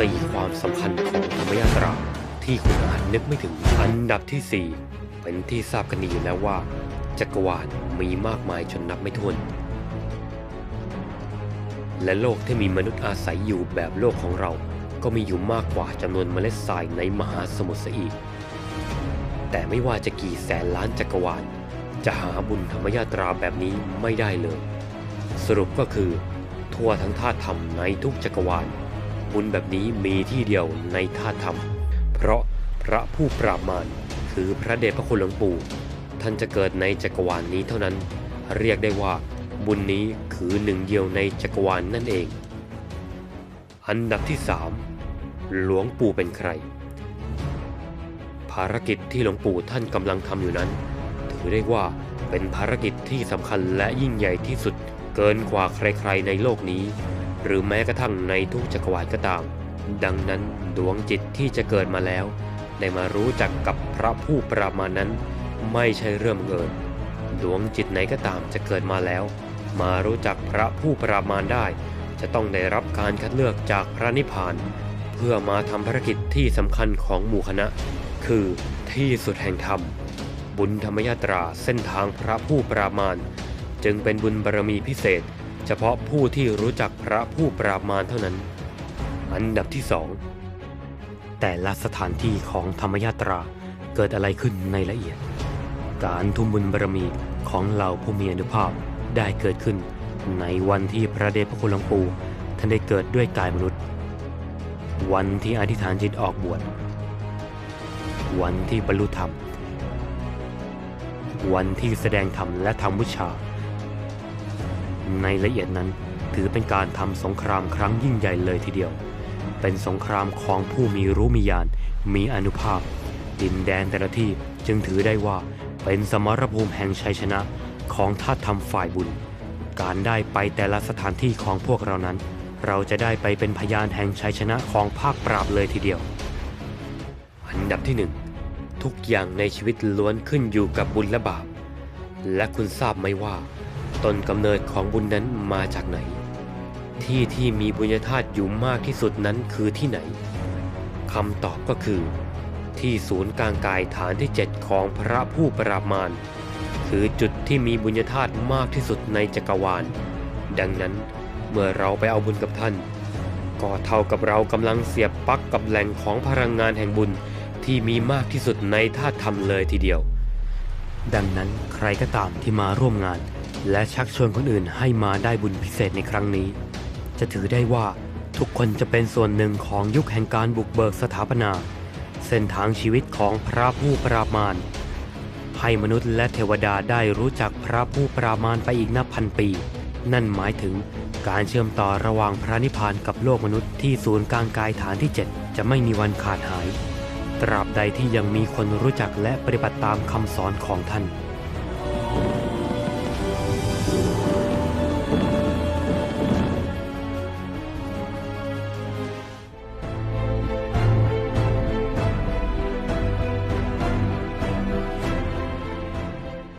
สี่ความสำคัญของธรรมยาตรา ที่คุณอาจนึกไม่ถึงอันดับที่สี่เป็นที่ทราบกันดีอยู่แล้วว่า จักรวาลมีมากมายจนนับไม่ถ้วน และโลกที่มีมนุษย์อาศัยอยู่แบบโลกของเรา ก็มีอยู่มากกว่าจำนวนเมล็ดทรายในมหาสมุทรอีก แต่ไม่ว่าจะกี่แสนล้านจักรวาล จะหาบุญธรรมยาตราแบบนี้ไม่ได้เลย สรุปก็คือ ทั่วทั้งธาตุธรรมในทุกจักรวาล บุญแบบนี้มีที่เดียวในธาตุธรรม เพราะพระผู้ปราบมารคือพระเดชพระคุณหลวงปู่ ท่านจะเกิดในจักรวาลนี้เท่านั้น เรียกได้ว่าบุญนี้คือหนึ่งเดียวในจักรวาลนั่นเอง อันดับที่สามหลวงปู่เป็นใคร ภารกิจที่หลวงปู่ท่านกำลังทำอยู่นั้น ถือได้ว่าเป็นภารกิจที่สำคัญและยิ่งใหญ่ที่สุดเกินกว่าใครๆในโลกนี้ หรือแม้กระทั่งในทุกจักรวาลก็ตาม ดังนั้นดวงจิตที่จะเกิดมาแล้วได้มารู้จักกับพระผู้ปรามารนั้น ไม่ใช่เรื่องบังเอิญดวงจิตไหนก็ตามจะเกิดมาแล้ว มารู้จักพระผู้ปรามารได้ จะต้องได้รับการคัดเลือกจากพระนิพพาน เพื่อมาทำภารกิจที่สำคัญของหมู่คณะ คือที่สุดแห่งธรรม บุญธรรมยาตราเส้นทางพระผู้ปรามารจึงเป็นบุญบารมีพิเศษ เฉพาะผู้ที่รู้จักพระผู้ปราบมารเท่านั้น อันดับที่สองแต่ละสถานที่ของธรรมยาตราเกิดอะไรขึ้นในละเอียด การทุ่มบุญบารมีของเหล่าผู้มีอนุภาพได้เกิดขึ้น ในวันที่พระเดชพระคุณหลวงปู่ท่านได้เกิดด้วยกายมนุษย์ วันที่อธิษฐานจิตออกบวช วันที่บรรลุธรรม วันที่แสดงธรรมและทำวิชา ในละเอียดนั้นถือเป็นการทำสงครามครั้งยิ่งใหญ่เลยทีเดียว เป็นสงครามของผู้มีรู้มีญาณมีอนุภาพ ดินแดนแต่ละที่จึงถือได้ว่าเป็นสมรภูมิแห่งชัยชนะของท่าตุธรรมฝ่ายบุญ การได้ไปแต่ละสถานที่ของพวกเรานั้น เราจะได้ไปเป็นพยานแห่งชัยชนะของภาคปราบเลยทีเดียว อันดับที่หนึ่งทุกอย่างในชีวิตล้วนขึ้นอยู่กับบุญและบาป และคุณทราบไหมว่า ต้นกำเนิดของบุญนั้นมาจากไหน ที่ที่มีบุญญาธาตุอยู่มากที่สุดนั้นคือที่ไหนคำตอบก็คือ ที่ศูนย์กลางกายฐานที่ 7 ของพระผู้ปรามารคือจุดที่มีบุญญาธาตุมากที่สุดในจักรวาล ดังนั้นเมื่อเราไปเอาบุญกับท่าน ก็เท่ากับเรากำลังเสียบปลั๊กกับแหล่งของพลังงานแห่งบุญที่มีมากที่สุดในธาตุธรรมเลยทีเดียว ดังนั้นใครก็ตามที่มาร่วมงาน และชักชวนคนอื่นให้มาได้บุญพิเศษในครั้งนี้ จะถือได้ว่าทุกคนจะเป็นส่วนหนึ่งของยุคแห่งการบุกเบิกสถาปนา เส้นทางชีวิตของพระผู้ปรามารให้มนุษย์และเทวดาได้รู้จักพระผู้ปรามารไปอีกนับพันปี นั่นหมายถึงการเชื่อมต่อระหว่างพระนิพพานกับโลกมนุษย์ที่ศูนย์กลางกายฐานที่ 7 จะไม่มีวันขาดหาย ตราบใดที่ยังมีคนรู้จักและปฏิบัติตามคำสอนของท่าน